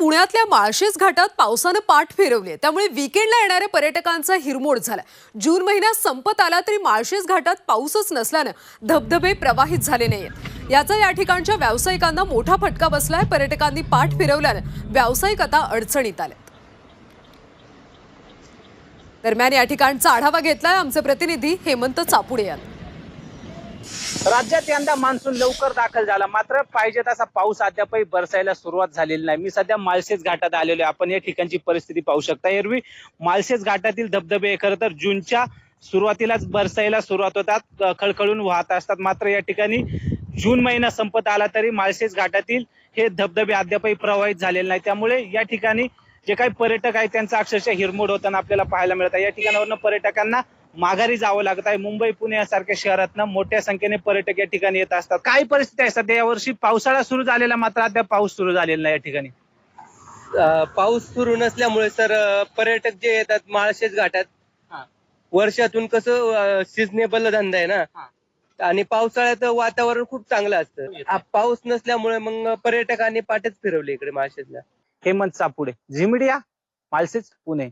पुण्यातल्या माळशेज घाटात पावसानं पाठ फिरवली त्यामुळे विकेंडला येणाऱ्या पर्यटकांचा हिरमोड झाला जून महिन्यात संपत आला तरी माळशेज घाटात पाऊसच नसल्यानं धबधबे प्रवाहित झाले नाहीत याचा या ठिकाणच्या व्यावसायिकांना मोठा फटका बसलाय. पर्यटकांनी पाठ फिरवल्यानं व्यावसायिक आता अडचणीत आले दरम्यान या ठिकाणचा आढावा घेतलाय आमचे प्रतिनिधी हेमंत चापुडे यांनी. राज्यात यंदा मान्सून लवकर दाखल झाला. मात्र पाहिजे तसा पाऊस अद्यापही बरसायला सुरुवात झालेली नाही. मी सध्या माळशेज घाटात आलेलो आहे. आपण या ठिकाणची परिस्थिती पाहू शकता. एरवी माळशेज घाटातील धबधबे खरं तर जूनच्या सुरुवातीलाच बरसायला सुरुवात होतात. खळखळून वाहत असतात. मात्र या ठिकाणी जून महिना संपत आला तरी माळशेज घाटातील हे धबधबे अद्यापही प्रवाहित झालेले नाही. त्यामुळे या ठिकाणी जे काही पर्यटक आहेत त्यांचा अक्षरशः हिरमोड होताना आपल्याला पाहायला मिळत आहे. या ठिकाणावरनं पर्यटकांना माघारी जावं लागत आहे. मुंबई पुणे यासारख्या शहरातनं मोठ्या संख्येने पर्यटक या ठिकाणी येत असतात. काय परिस्थिती आहे सध्या? यावर्षी पावसाळा सुरू झालेला मात्र अद्याप पाऊस सुरू झालेला नाही या ठिकाणी. पाऊस सुरू नसल्यामुळे सर पर्यटक जे येतात माळशेज घाटात हा. वर्षातून कसं सिजनेबल धंदा आहे ना? हा. आणि पावसाळ्यात वातावरण खूप चांगलं असतं. आ, पाऊस नसल्यामुळे मग पर्यटकांनी पाठच फिरवले इकडे माळशेजला. हेमंत सापुडे झिमिडिया मालसेच पुणे.